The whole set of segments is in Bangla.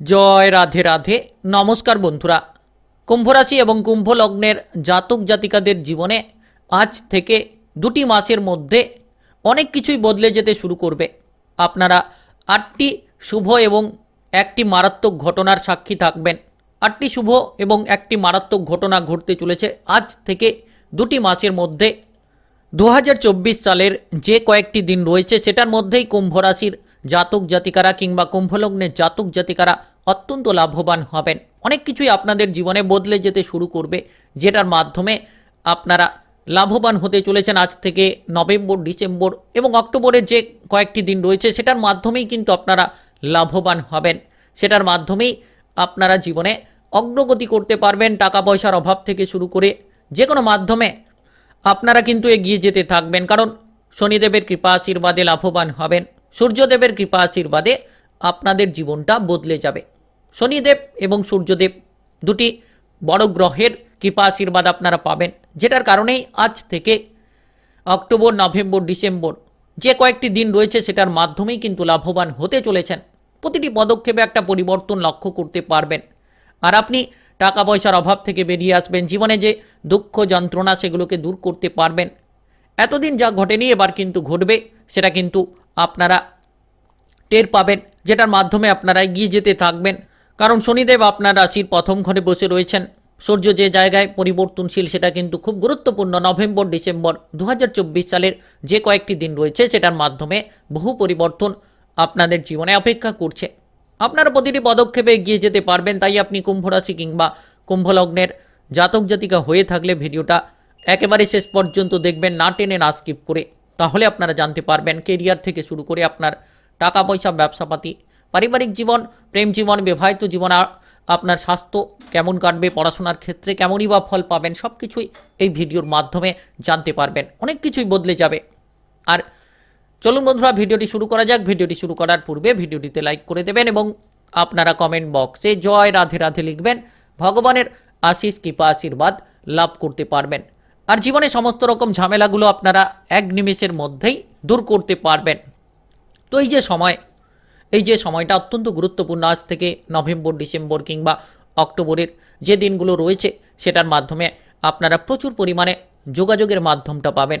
জয় রাধে রাধে। নমস্কার বন্ধুরা। কুম্ভ রাশি এবং কুম্ভ লগ্নের জাতক জাতিকাদের জীবনে আজ থেকে দুটি মাসের মধ্যে অনেক কিছুই বদলে যেতে শুরু করবে। আপনারা আটটি শুভ এবং একটি মারাত্মক ঘটনার সাক্ষী থাকবেন। আটটি শুভ এবং একটি মারাত্মক ঘটনা ঘটতে চলেছে আজ থেকে দুটি মাসের মধ্যে। দু হাজার চব্বিশ সালের যে কয়েকটি দিন রয়েছে, সেটার মধ্যেই কুম্ভ রাশির জাতক জাতিকারা কিংবা কুম্ভলগ্নের জাতক জাতিকারা অত্যন্ত লাভবান হবেন। অনেক কিছুই আপনাদের জীবনে বদলে যেতে শুরু করবে, যেটার মাধ্যমে আপনারা লাভবান হতে চলেছেন আজ থেকে নভেম্বর, ডিসেম্বর এবং অক্টোবরের যে কয়েকটি দিন রয়েছে, সেটার মাধ্যমেই কিন্তু আপনারা লাভবান হবেন। সেটার মাধ্যমেই আপনারা জীবনে অগ্রগতি করতে পারবেন টাকা পয়সার অভাব থেকে শুরু করে যে কোনো মাধ্যমে আপনারা কিন্তু এগিয়ে যেতে থাকবেন। কারণ শনিদেবের কৃপা, আশীর্বাদে লাভবান হবেন। সূর্যদেবের কৃপা আশীর্বাদে আপনাদের জীবনটা বদলে যাবে। শনিদেব এবং সূর্যদেব দুটি বড় গ্রহের কৃপা আশীর্বাদ আপনারা পাবেন, যেটার কারণেই আজ থেকে অক্টোবর, নভেম্বর, ডিসেম্বর যে কয়েকটি দিন রয়েছে সেটার মাধ্যমেই কিন্তু লাভবান হতে চলেছেন। প্রতিটি পদক্ষেপে একটা পরিবর্তন লক্ষ্য করতে পারবেন। আর আপনি টাকা পয়সার অভাব থেকে বেরিয়ে আসবেন, জীবনে যে দুঃখ, যন্ত্রণা সেগুলোকে দূর করতে পারবেন। এতদিন যা ঘটেনি এবার কিন্তু ঘটবে, সেটা কিন্তু আপনারা টের পাবেন, যেটার মাধ্যমে আপনারা এগিয়ে যেতে থাকবেন। কারণ শনিদেব আপনার রাশির প্রথম ঘরে বসে রয়েছেন। সূর্য যে জায়গায় পরিবর্তনশীল, সেটা কিন্তু খুব গুরুত্বপূর্ণ নভেম্বর, ডিসেম্বর দু হাজার চব্বিশ সালের যে কয়েকটি দিন রয়েছে, সেটার মাধ্যমে বহু পরিবর্তন আপনাদের জীবনে অপেক্ষা করছে। আপনারা প্রতিটি পদক্ষেপে এগিয়ে যেতে পারবেন, তাই আপনি কুম্ভ রাশি কিংবা কুম্ভলগ্নের জাতক জাতিকা হয়ে থাকলে ভিডিওটা একেবারে শেষ পর্যন্ত দেখবেন, না টেনে না স্কিপ করে। তাহলে আপনারা জানতে পারবেন, কেরিয়ার থেকে শুরু করে আপনার টাকা পয়সা ব্যবসাপাতি, পারিবারিক জীবন, প্রেম জীবন, বিবাহিত জীবন আপনার স্বাস্থ্য কেমন কাটবে, পড়াশোনার ক্ষেত্রে কেমনই বা ফল পাবেন সব কিছুই এই ভিডিওর মাধ্যমে জানতে পারবেন। অনেক কিছুই বদলে যাবে। আর চলুন বন্ধুরা, ভিডিওটি শুরু করা যাক। ভিডিওটি শুরু করার পূর্বে ভিডিওটিতে লাইক করে দেবেন এবং আপনারা কমেন্ট বক্সে জয় রাধে রাধে লিখবেন। ভগবানের আশিস কৃপা, আশীর্বাদ লাভ করতে পারবেন। আর জীবনে সমস্ত রকম ঝামেলাগুলো আপনারা এক নিমেষের মধ্যেই দূর করতে পারবেন। তো এই যে সময়, এই যে সময়টা অত্যন্ত গুরুত্বপূর্ণ, আজ থেকে নভেম্বর, ডিসেম্বর কিংবা অক্টোবরের যে দিনগুলো রয়েছে সেটার মাধ্যমে আপনারা প্রচুর পরিমাণে যোগাযোগের মাধ্যমটা পাবেন।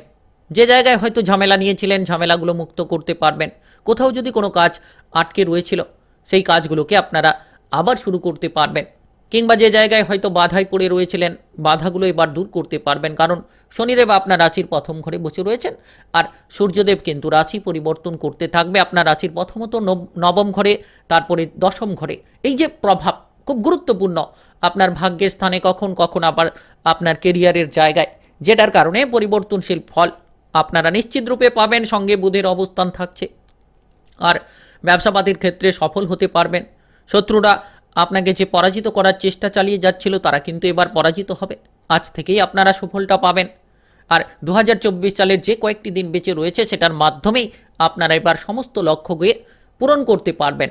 যে জায়গায় হয়তো ঝামেলা নিয়েছিলেন, ঝামেলাগুলো মুক্ত করতে পারবেন, কোথাও যদি কোনো কাজ আটকে রয়েছিল, সেই কাজগুলোকে আপনারা আবার শুরু করতে পারবেন। কিংবা যে জায়গায় হয়তো বাধায় পড়ে রয়েছিলেন, বাধাগুলো এবার দূর করতে পারবেন। কারণ শনিদেব আপনার রাশির প্রথম ঘরে বসে রয়েছেন, আর সূর্যদেব কিন্তু রাশি পরিবর্তন করতে থাকবে আপনার রাশির প্রথমত নব- নবম ঘরে, তারপরে দশম ঘরে। এই যে প্রভাব খুব গুরুত্বপূর্ণ, আপনার ভাগ্যের স্থানে কখন কখন আবার আপনার কেরিয়ারের জায়গায়, যেটার কারণে পরিবর্তনশীল ফল আপনারা নিশ্চিত রূপে পাবেন, সঙ্গে বুধের অবস্থান থাকছে। আর ব্যবসাপাতির ক্ষেত্রে সফল হতে পারবেন। শত্রুরা আপনাকে যে পরাজিত করার চেষ্টা চালিয়ে যাচ্ছিল তারা কিন্তু এবার পরাজিত হবে। আজ থেকেই আপনারা সুফলটা পাবেন। আর দু হাজার চব্বিশ সালের যে কয়েকটি দিন বেঁচে রয়েছে সেটার মাধ্যমেই আপনারা এবার সমস্ত লক্ষ্যকে পূরণ করতে পারবেন।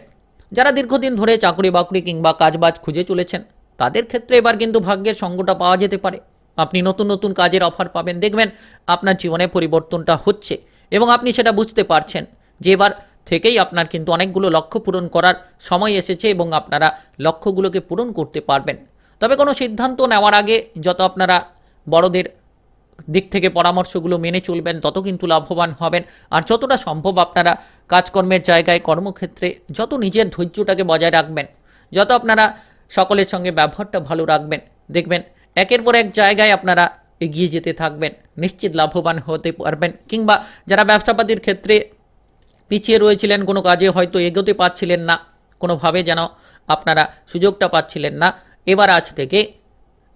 যারা দীর্ঘদিন ধরে চাকরি বাকরি কিংবা কাজবাজ খুঁজে চলেছেন, তাদের ক্ষেত্রে এবার কিন্তু ভাগ্যের সঙ্গটা পাওয়া যেতে পারে। আপনি নতুন নতুন কাজের অফার পাবেন, দেখবেন আপনার জীবনে পরিবর্তনটা হচ্ছে এবং আপনি সেটা বুঝতে পারছেন যে এবার থেকেই আপনার কিন্তু অনেকগুলো লক্ষ্য পূরণ করার সময় এসেছে এবং আপনারা লক্ষ্যগুলোকে পূরণ করতে পারবেন। তবে কোনো সিদ্ধান্ত নেওয়ার আগে যত আপনারা বড়দের দিক থেকে পরামর্শগুলো মেনে চলবেন, তত কিন্তু লাভবান হবেন। আর যতটা সম্ভব আপনারা কাজকর্মের জায়গায়, কর্মক্ষেত্রে যত নিজের ধৈর্যটাকে বজায় রাখবেন, যত আপনারা সকলের সঙ্গে ব্যবহারটা ভালো রাখবেন, দেখবেন একের পর এক জায়গায় আপনারা এগিয়ে যেতে থাকবেন, নিশ্চিত লাভবান হতে পারবেন। কিংবা যারা ব্যবসাপাতির ক্ষেত্রে পিছিয়ে রয়েছিলেন, কোনো কাজে হয়তো এগোতে পারছিলেন না, কোনোভাবে যেন আপনারা সুযোগটা পাচ্ছিলেন না। এবার আজ থেকে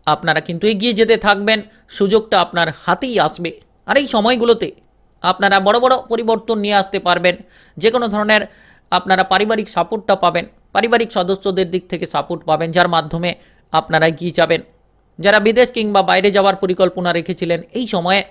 আপনারা কিন্তু এগিয়ে যেতে থাকবেন, সুযোগটা আপনার হাতেই আসবে। আর এই সময়গুলোতে আপনারা বড় বড় পরিবর্তন নিয়ে আসতে পারবেন যে কোনো ধরনের আপনারা পারিবারিক সাপোর্টটা পাবেন, পারিবারিক সদস্যদের দিক থেকে সাপোর্ট পাবেন, যার মাধ্যমে আপনারা এগিয়ে যাবেন। যারা বিদেশ কিংবা বাইরে যাওয়ার পরিকল্পনা রেখেছিলেন, এই সময়ে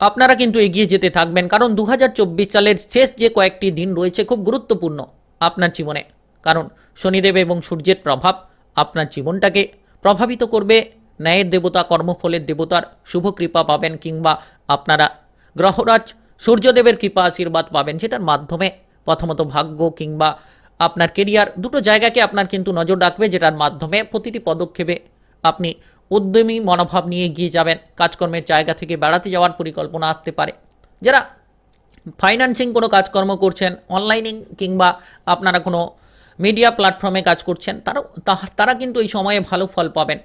আপনারা কিন্তু এগিয়ে যেতে থাকবেন, কারণ দু হাজার চব্বিশ সালের শেষ যে কয়েকটি দিন রয়েছে খুব গুরুত্বপূর্ণ আপনার জীবনে। কারণ শনিদেব এবং সূর্যের প্রভাব আপনার জীবনটাকে প্রভাবিত করবে। ন্যায়ের দেবতা, কর্মফলের দেবতার শুভ কৃপা পাবেন কিংবা আপনারা গ্রহরাজ সূর্যদেবের কৃপা আশীর্বাদ পাবেন, সেটার মাধ্যমে প্রথমত ভাগ্য কিংবা আপনার কেরিয়ার দুটো জায়গাকে আপনার কিন্তু নজর রাখবে, যেটার মাধ্যমে প্রতিটি পদক্ষেপে আপনি উদ্যমী মনোভাব নিয়ে এগিয়ে যাবেন। কাজকর্মের জায়গা থেকে বেড়াতে যাওয়ার পরিকল্পনা আসতে পারে। যারা ফাইন্যান্সিং কোনো কাজকর্ম করছেন অনলাইনিং কিংবা আপনারা কোনো মিডিয়া প্ল্যাটফর্মে কাজ করছেন তাহা- তারা কিন্তু এই সময়ে ভালো ফল পাবেন।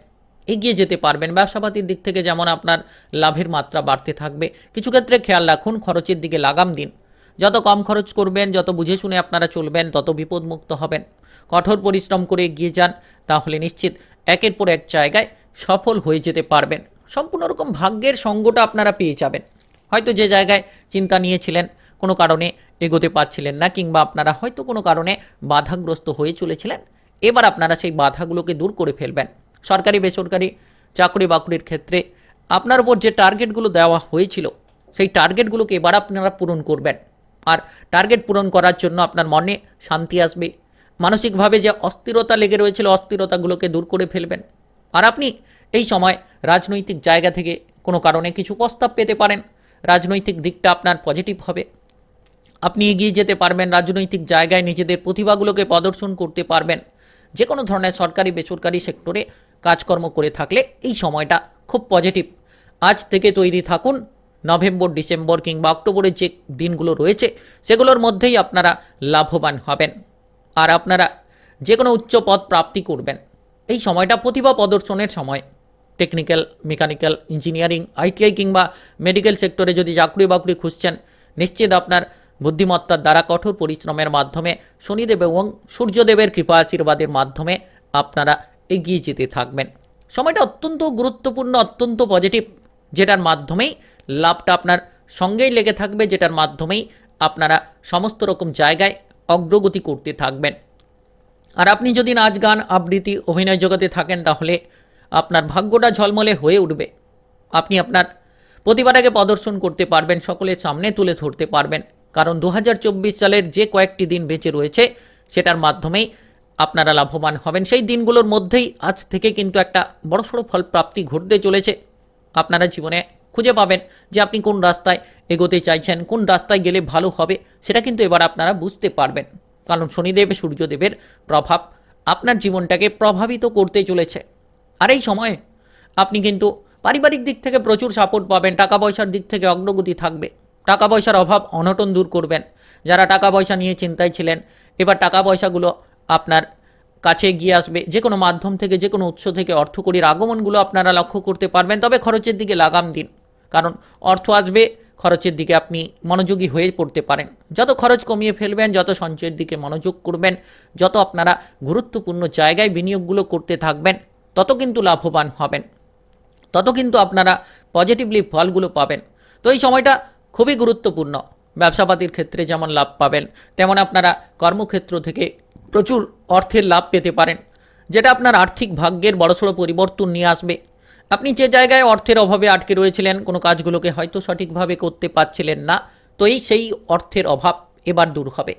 এগিয়ে যেতে পারবেন। ব্যবসাপাতির দিক থেকে যেমন আপনার লাভের মাত্রা বাড়তে থাকবে। কিছু ক্ষেত্রে খেয়াল রাখুন, খরচের দিকে লাগাম দিন। যত কম খরচ করবেন, যত বুঝে শুনে আপনারা চলবেন, তত বিপদমুক্ত হবেন। কঠোর পরিশ্রম করে এগিয়ে যান, তাহলে নিশ্চিত একের পর এক জায়গায় সফল হয়ে যেতে পারবেন। সম্পূর্ণ রকম ভাগ্যের সঙ্গটা আপনারা পেয়ে যাবেন। হয়তো যে জায়গায় চিন্তা নিয়েছিলেন, কোনো কারণে এগোতে পারছিলেন না, কিংবা আপনারা হয়তো কোনো কারণে বাধাগ্রস্ত হয়ে চলেছিলেন, এবার আপনারা সেই বাধাগুলোকে দূর করে ফেলবেন। সরকারি, বেসরকারি চাকরি বাকরির ক্ষেত্রে আপনার উপর যে টার্গেটগুলো দেওয়া হয়েছিল, সেই টার্গেটগুলোকে এবার আপনারা পূরণ করবেন। আর টার্গেট পূরণ করার জন্য আপনার মনে শান্তি আসবে। মানসিকভাবে যে অস্থিরতা লেগে রয়েছিল, অস্থিরতাগুলোকে দূর করে ফেলবেন। আর আপনি এই সময় রাজনৈতিক জায়গা থেকে কোনো কারণে কিছু প্রস্তাব পেতে পারেন। রাজনৈতিক দিকটা আপনার পজিটিভ হবে। আপনি এগিয়ে যেতে পারবেন, রাজনৈতিক জায়গায় নিজেদের প্রতিভাগুলোকে প্রদর্শন করতে পারবেন। যে কোনো ধরনের সরকারি, বেসরকারি সেক্টরে কাজকর্ম করে থাকলে এই সময়টা খুব পজিটিভ আজ থেকে তৈরি থাকুন নভেম্বর, ডিসেম্বর কিংবা অক্টোবরের যে দিনগুলো রয়েছে, সেগুলোর মধ্যেই আপনারা লাভবান হবেন। আর আপনারা যে কোনো উচ্চ পদ প্রাপ্তি করবেন। এই সময়টা প্রতিভা প্রদর্শনের সময়। টেকনিক্যাল মেকানিক্যাল ইঞ্জিনিয়ারিং আইটিআই কিংবা মেডিকেল সেক্টরে যদি চাকরি বাকরি খুঁজছেন, নিশ্চিত আপনার বুদ্ধিমত্তার দ্বারা কঠোর পরিশ্রমের মাধ্যমে, শনিদেব এবং সূর্যদেবের কৃপা আশীর্বাদের মাধ্যমে আপনারা এগিয়ে যেতে থাকবেন। সময়টা অত্যন্ত গুরুত্বপূর্ণ, অত্যন্ত পজিটিভ যেটার মাধ্যমেই লাভটা আপনার সঙ্গেই লেগে থাকবে, যেটার মাধ্যমেই আপনারা সমস্ত রকম জায়গায় অগ্রগতি করতে থাকবেন। আর আপনি যদি নাচ, গান, আবৃত্তি, অভিনয় জগতে থাকেন, তাহলে আপনার ভাগ্যটা ঝলমলে হয়ে উঠবে। আপনি আপনার প্রতিভাটাকে প্রদর্শন করতে পারবেন, সকলের সামনে তুলে ধরতে পারবেন। কারণ দু হাজার চব্বিশ সালের যে কয়েকটি দিন বেঁচে রয়েছে, সেটার মাধ্যমেই আপনারা লাভবান হবেন। সেই দিনগুলোর মধ্যেই আজ থেকে কিন্তু একটা বড়সড় ফল প্রাপ্তি ঘটতে চলেছে। আপনারা জীবনে খুঁজে পাবেন যে আপনি কোন রাস্তায় এগোতে চাইছেন, কোন রাস্তায় গেলে ভালো হবে, সেটা কিন্তু এবার আপনারা বুঝতে পারবেন। কারণ শনিদেব, সূর্যদেবের প্রভাব আপনার জীবনটাকে প্রভাবিত করতে চলেছে। আর এই সময়ে আপনি কিন্তু পারিবারিক দিক থেকে প্রচুর সাপোর্ট পাবেন টাকা পয়সার দিক থেকে অগ্রগতি থাকবে। টাকা পয়সার অভাব অনটন দূর করবেন। যারা টাকা পয়সা নিয়ে চিন্তায় ছিলেন, এবার টাকা পয়সাগুলো আপনার কাছে এগিয়ে আসবে। যে কোনো মাধ্যম থেকে, যে কোনো উৎস থেকে অর্থকরীর আগমনগুলো আপনারা লক্ষ্য করতে পারবেন। তবে খরচের দিকে লাগাম দিন। কারণ অর্থ আসবে খরচের দিকে আপনি মনোযোগী হয়ে পড়তে পারেন। যত খরচ কমিয়ে ফেলবেন, যত সঞ্চয়ের দিকে মনোযোগ করবেন, যত আপনারা গুরুত্বপূর্ণ জায়গায় বিনিয়োগগুলো করতে থাকবেন, তত কিন্তু লাভবান হবেন। তত কিন্তু আপনারা পজিটিভলি ফলগুলো পাবেন। তো এই সময়টা খুবই গুরুত্বপূর্ণ। ব্যবসাপাতির ক্ষেত্রে যেমন লাভ পাবেন, তেমন আপনারা কর্মক্ষেত্র থেকে প্রচুর অর্থের লাভ পেতে পারেন। যেটা আপনার আর্থিক ভাগ্যের বড়সড় পরিবর্তন নিয়ে আসবে। আপনি যে জায়গায় অর্থের অভাবে আটকে রয়েছিলেন, কোনো কাজগুলোকে হয়তো সঠিকভাবে করতে পারছিলেন না, তো এই সেই অর্থের অভাব এবার দূর হবে।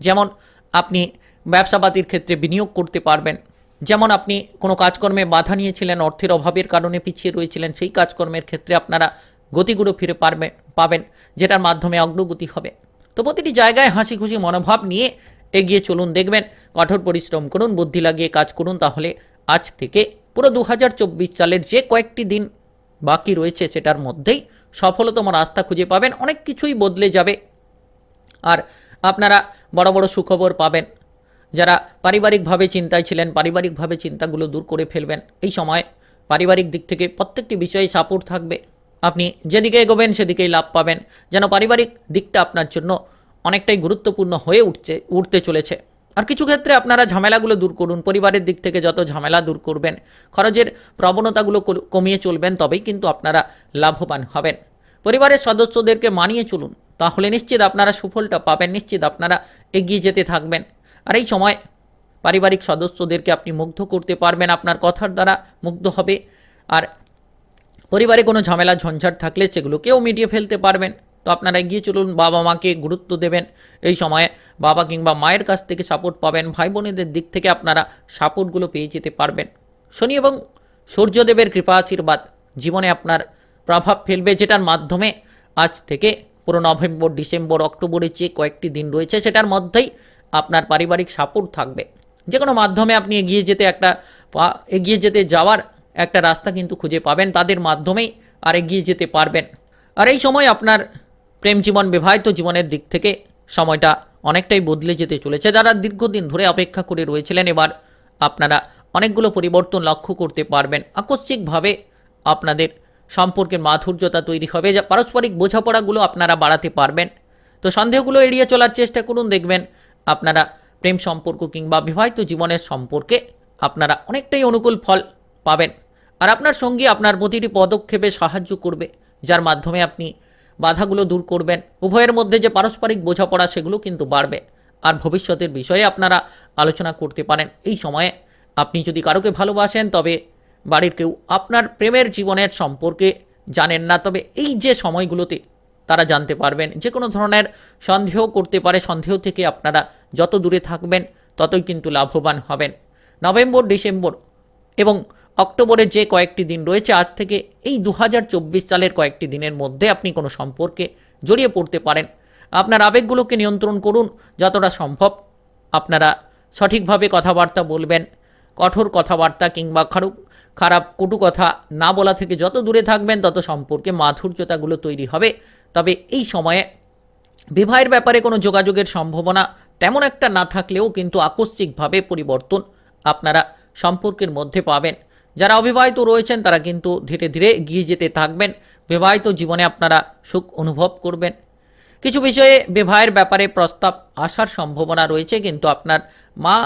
যেমন আপনি ব্যবসাপাতির ক্ষেত্রে বিনিয়োগ করতে পারবেন, যেমন আপনি কোনো কাজকর্মে বাধা নিয়েছিলেন, অর্থের অভাবের কারণে পিছিয়ে রয়েছিলেন, সেই কাজকর্মের ক্ষেত্রে আপনারা গতিগুলো ফিরে পারবে, পাবেন, যেটার মাধ্যমে অগ্রগতি হবে। তো প্রতিটি জায়গায় হাসি খুশি মনোভাব নিয়ে এগিয়ে চলুন, দেখবেন, কঠোর পরিশ্রম করুন, বুদ্ধি লাগিয়ে কাজ করুন, তাহলে আজ থেকে পুরো দু হাজার চব্বিশ সালের যে কয়েকটি দিন বাকি রয়েছে সেটার মধ্যেই সফলতম রাস্তা খুঁজে পাবেন, অনেক কিছুই বদলে যাবে। আর আপনারা বড় বড় সুখবর পাবেন। যারা পারিবারিকভাবে চিন্তায় ছিলেন, পারিবারিকভাবে চিন্তাগুলো দূর করে ফেলবেন, এই সময় পারিবারিক দিক থেকে প্রত্যেকটি বিষয়ে সাপোর্ট থাকবে। আপনি যেদিকে এগোবেন সেদিকেই লাভ পাবেন। যেন পারিবারিক দিকটা আপনার জন্য অনেকটাই গুরুত্বপূর্ণ হয়ে উঠছে, উঠতে চলেছে। আর কিছু ক্ষেত্রে আপনারা ঝামেলাগুলো দূর করুন, পরিবারের দিক থেকে যত ঝামেলা দূর করবেন, খরচের প্রবণতাগুলো কমিয়ে চলবেন, তবেই কিন্তু আপনারা লাভবান হবেন। পরিবারের সদস্যদেরকে মানিয়ে চলুন, তাহলে নিশ্চিত আপনারা সুফলটা পাবেন, নিশ্চিত আপনারা এগিয়ে যেতে থাকবেন। আর এই সময় পারিবারিক সদস্যদেরকে আপনি মুগ্ধ করতে পারবেন, আপনার কথার দ্বারা মুগ্ধ হবে। আর পরিবারে কোনো ঝামেলা, ঝঞ্ঝাট থাকলে সেগুলোকেও মিটিয়ে ফেলতে পারবেন। তো আপনারা এগিয়ে চলুন, বাবা মাকে গুরুত্ব দেবেন এই সময়ে। বাবা কিংবা মায়ের কাছ থেকে সাপোর্ট পাবেন ভাই বোনেদের দিক থেকে আপনারা সাপোর্টগুলো পেয়ে যেতে পারবেন। শনি এবং সূর্যদেবের কৃপা আশীর্বাদ, জীবনে আপনার প্রভাব ফেলবে যেটার মাধ্যমে আজ থেকে পুরো নভেম্বর, ডিসেম্বর, অক্টোবরে যে কয়েকটি দিন রয়েছে, সেটার মধ্যেই আপনার পারিবারিক সাপোর্ট থাকবে। যে কোনো মাধ্যমে আপনি এগিয়ে যেতে একটা এগিয়ে যেতে যাওয়ার একটা রাস্তা কিন্তু খুঁজে পাবেন, তাদের মাধ্যমেই আর এগিয়ে যেতে পারবেন। আর এই সময় আপনার প্রেম জীবন বিবাহিত জীবনের দিক থেকে সময়টা অনেকটাই বদলে যেতে চলেছে। যারা দীর্ঘদিন ধরে অপেক্ষা করে রয়েছিলেন, এবার আপনারা অনেকগুলো পরিবর্তন লক্ষ্য করতে পারবেন। আকস্মিকভাবে আপনাদের সম্পর্কের মাধুর্যতা তৈরি হবে, যা পারস্পরিক বোঝাপড়াগুলো আপনারা বাড়াতে পারবেন। তো সন্দেহগুলো এড়িয়ে চলার চেষ্টা করুন, দেখবেন আপনারা প্রেম সম্পর্ক কিংবা বিবাহিত জীবনের সম্পর্কে আপনারা অনেকটাই অনুকূল ফল পাবেন। আর আপনার সঙ্গী আপনার প্রতিটি পদক্ষেপে সাহায্য করবে, যার মাধ্যমে আপনি বাধাগুলো দূর করবেন। উভয়ের মধ্যে যে পারস্পরিক বোঝাপড়া, সেগুলো কিন্তু বাড়বে। আর ভবিষ্যতের বিষয়ে আপনারা আলোচনা করতে পারেন। এই সময়ে আপনি যদি কারোকে ভালোবাসেন, তবে বাড়ির কেউ আপনার প্রেমের জীবনের সম্পর্কে জানেন না, তবে এই যে সময়গুলোতে তারা জানতে পারবেন, যে কোনো ধরনের সন্দেহ করতে পারে, সন্দেহ থেকে আপনারা যত দূরে থাকবেন, ততই কিন্তু লাভবান হবেন। নভেম্বর, ডিসেম্বর এবং অক্টোবরের যে কয়েকটি দিন রয়েছে, আজ থেকে এই দু হাজার চব্বিশ সালের কয়েকটি দিনের মধ্যে আপনি কোনো সম্পর্কে জড়িয়ে পড়তে পারেন। আপনার আবেগগুলোকে নিয়ন্ত্রণ করুন, যতটা সম্ভব। আপনারা সঠিকভাবে কথাবার্তা বলবেন, কঠোর কথাবার্তা কিংবা খারুক খারাপ, কটু কথা না বলা থেকে যত দূরে থাকবেন, তত সম্পর্কে মাধুর্যতাগুলো তৈরি হবে। তবে এই সময়ে বিবাহের ব্যাপারে কোনো যোগাযোগের সম্ভাবনা তেমন একটা না থাকলেও কিন্তু আকস্মিকভাবে পরিবর্তন আপনারা সম্পর্কের মধ্যে পাবেন। যারা অবিবাহিত রয়েছেন, তারা কিন্তু ধীরে ধীরে এগিয়ে যেতে থাকবেন। বিবাহিত জীবনে আপনারা সুখ অনুভব করবেন। কিছু বিষয়ে বিবাহের ব্যাপারে প্রস্তাব আসার সম্ভাবনা রয়েছে, কিন্তু আপনার মা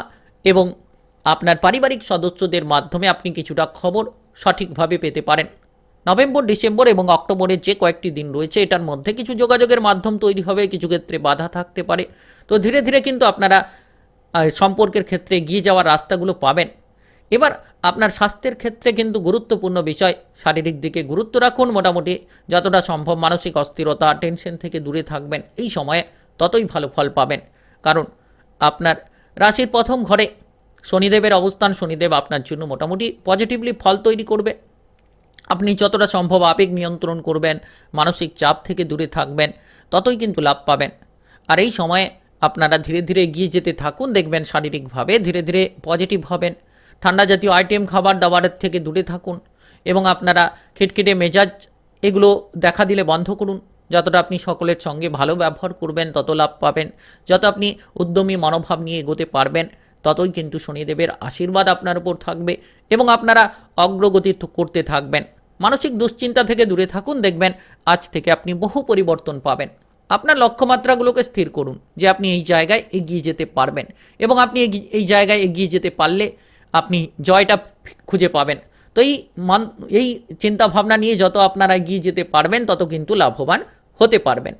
এবং আপনার পারিবারিক সদস্যদের মাধ্যমে আপনি কিছুটা খবর সঠিকভাবে পেতে পারেন। নভেম্বর, ডিসেম্বর এবং অক্টোবরের যে কয়েকটি দিন রয়েছে, এটার মধ্যে কিছু যোগাযোগের মাধ্যম তৈরি হবে, কিছু ক্ষেত্রে বাধা থাকতে পারে। তো ধীরে ধীরে কিন্তু আপনারা সম্পর্কের ক্ষেত্রে এগিয়ে যাওয়ার রাস্তাগুলো পাবেন। এবার আপনার স্বাস্থ্যের ক্ষেত্রে কিন্তু গুরুত্বপূর্ণ বিষয়, শারীরিক দিকে গুরুত্ব রাখুন মোটামুটি, যতটা সম্ভব মানসিক অস্থিরতা, টেনশন থেকে দূরে থাকবেন, এই সময়ে ততই ভালো ফল পাবেন। কারণ আপনার রাশির প্রথম ঘরে শনিদেবের অবস্থান, শনিদেব আপনার জন্য মোটামুটি পজিটিভলি ফল তৈরি করবে। আপনি যতটা সম্ভব আবেগ নিয়ন্ত্রণ করবেন, মানসিক চাপ থেকে দূরে থাকবেন, ততই কিন্তু লাভ পাবেন। আর এই সময়ে আপনারা ধীরে ধীরে এগিয়ে যেতে থাকুন, দেখবেন শারীরিকভাবে ধীরে ধীরে পজিটিভ হবেন। ঠান্ডা জাতীয় আইটেম খাবার দাবারের থেকে দূরে থাকুন এবং আপনারা খিটখিটে মেজাজ এগুলো দেখা দিলে বন্ধ করুন। যতটা আপনি সকলের সঙ্গে ভালো ব্যবহার করবেন, তত লাভ পাবেন। যত আপনি উদ্যমী মনোভাব নিয়ে এগোতে পারবেন, ততই কিন্তু শনিদেবের আশীর্বাদ আপনার উপর থাকবে এবং আপনারা অগ্রগতি করতে থাকবেন। মানসিক দুশ্চিন্তা থেকে দূরে থাকুন, দেখবেন আজ থেকে আপনি বহু পরিবর্তন পাবেন। আপনার লক্ষ্যমাত্রাগুলোকে স্থির করুন যে আপনি এই জায়গায় এগিয়ে যেতে পারবেন এবং আপনি এই জায়গায় এগিয়ে যেতে পারলে আপনি জয়টা খুঁজে পাবেন। তো এই মান, এই চিন্তাভাবনা নিয়ে যত আপনারা এগিয়ে যেতে পারবেন, তত কিন্তু লাভবান হতে পারবেন।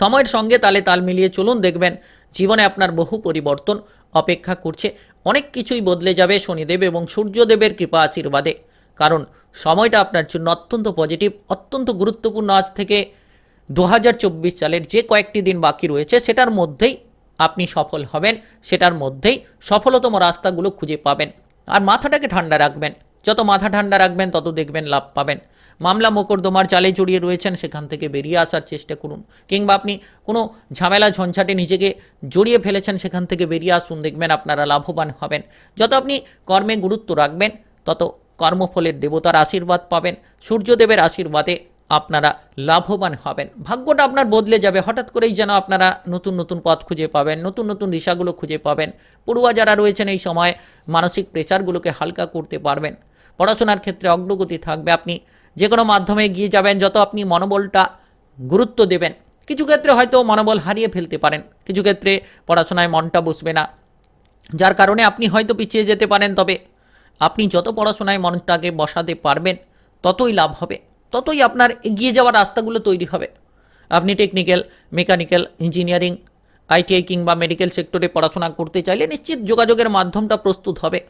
সময়ের সঙ্গে তালে তাল মিলিয়ে চলুন, দেখবেন জীবনে আপনার বহু পরিবর্তন অপেক্ষা করছে। অনেক কিছুই বদলে যাবে শনিদেব এবং সূর্যদেবের কৃপা আশীর্বাদে। কারণ সময়টা আপনার জন্য অত্যন্ত পজিটিভ অত্যন্ত গুরুত্বপূর্ণ। আজ থেকে দু হাজার চব্বিশ সালের যে কয়েকটি দিন বাকি রয়েছে, সেটার মধ্যেই আপনি সফল হবেন, সেটার মধ্যেই সফলতম রাস্তাগুলো খুঁজে পাবেন। আর মাথাটাকে ঠান্ডা রাখবেন। যত মাথা ঠান্ডা রাখবেন, তত দেখবেন লাভ পাবেন। মামলা মোকদ্দমার চালে জড়িয়ে রয়েছেন, সেখান থেকে বেরিয়ে আসার চেষ্টা করুন। কিংবা আপনি কোনো ঝামেলা ঝঞ্ঝাটে নিজেকে জড়িয়ে ফেলেছেন, সেখান থেকে বেরিয়ে আসুন, দেখবেন আপনারা লাভবান হবেন। যত আপনি কর্মে গুরুত্ব রাখবেন, তত কর্মফলের দেবতার আশীর্বাদ পাবেন। সূর্যদেবের আশীর্বাদে আপনারা লাভবান হবেন। ভাগ্যটা আপনার বদলে যাবে। হঠাৎ করেই যেন আপনারা নতুন নতুন পথ খুঁজে পাবেন, নতুন নতুন দিশাগুলো খুঁজে পাবেন। পড়ুয়া যারা রয়েছেন এই সময়, মানসিক প্রেশারগুলোকে হালকা করতে পারবেন। পড়াশোনার ক্ষেত্রে অগ্রগতি থাকবে। আপনি যে কোনো মাধ্যমে এগিয়ে যাবেন, যত আপনি মনোবলটা গুরুত্ব দেবেন। কিছু ক্ষেত্রে হয়তো মনোবল হারিয়ে ফেলতে পারেন। কিছু ক্ষেত্রে পড়াশোনায় মনটা বসবে না। যার কারণে আপনি হয়তো পিছিয়ে যেতে পারেন, তবে আপনি যত পড়াশোনায় মনটাকে বসাতে পারবেন, ততই লাভ হবে। ততই আপনার এগিয়ে যাওয়ার রাস্তাগুলো তৈরি হবে। আপনি টেকনিক্যাল মেকানিক্যাল ইঞ্জিনিয়ারিং আইটিআই কিংবা মেডিকেল সেক্টরে পড়াশোনা করতে চাইলে নিশ্চিত যোগাযোগের মাধ্যমটা প্রস্তুত হবে।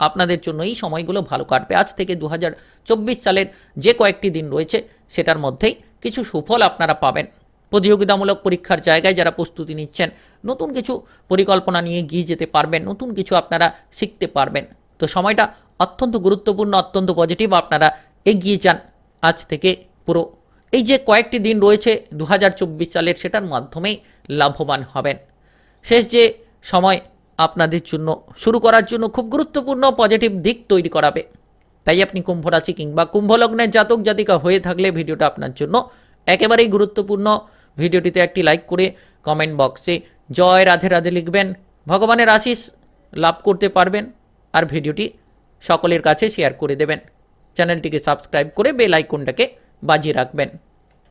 আপনাদের জন্য এই সময়গুলো ভালো কাটবে। আজ থেকে দু হাজার চব্বিশ সালের যে কয়েকটি দিন রয়েছে, সেটার মধ্যেই কিছু সুফল আপনারা পাবেন। প্রতিযোগিতামূলক পরীক্ষার জায়গায় যারা প্রস্তুতি নিচ্ছেন, নতুন কিছু পরিকল্পনা নিয়ে গিয়ে যেতে পারবেন, নতুন কিছু আপনারা শিখতে পারবেন। তো সময়টা অত্যন্ত গুরুত্বপূর্ণ, অত্যন্ত পজিটিভ আপনারা এগিয়ে যান। আজ থেকে পুরো এই যে কয়েকটি দিন রয়েছে দু হাজার চব্বিশ সালের সেটার মাধ্যমেই লাভবান হবেন। শেষ যে সময় আপনাদের জন্য শুরু করার জন্য খুব গুরুত্বপূর্ণ পজিটিভ দিক তৈরি করাবে। তাই আপনি কুম্ভ রাশি কিংবা কুম্ভ লগ্নের জাতক জাতিকা হয়ে থাকলে ভিডিওটা আপনার জন্য একেবারেই গুরুত্বপূর্ণ। ভিডিওটিতে একটি লাইক করে কমেন্ট বক্সে জয় রাধে রাধে লিখবেন। ভগবানের আশিস লাভ করতে পারবেন আর ভিডিওটি সকলের কাছে শেয়ার করে দেবেন। চ্যানেলটিকে সাবস্ক্রাইব করে বেল আইকনটাকে বাজিয়ে রাখবেন।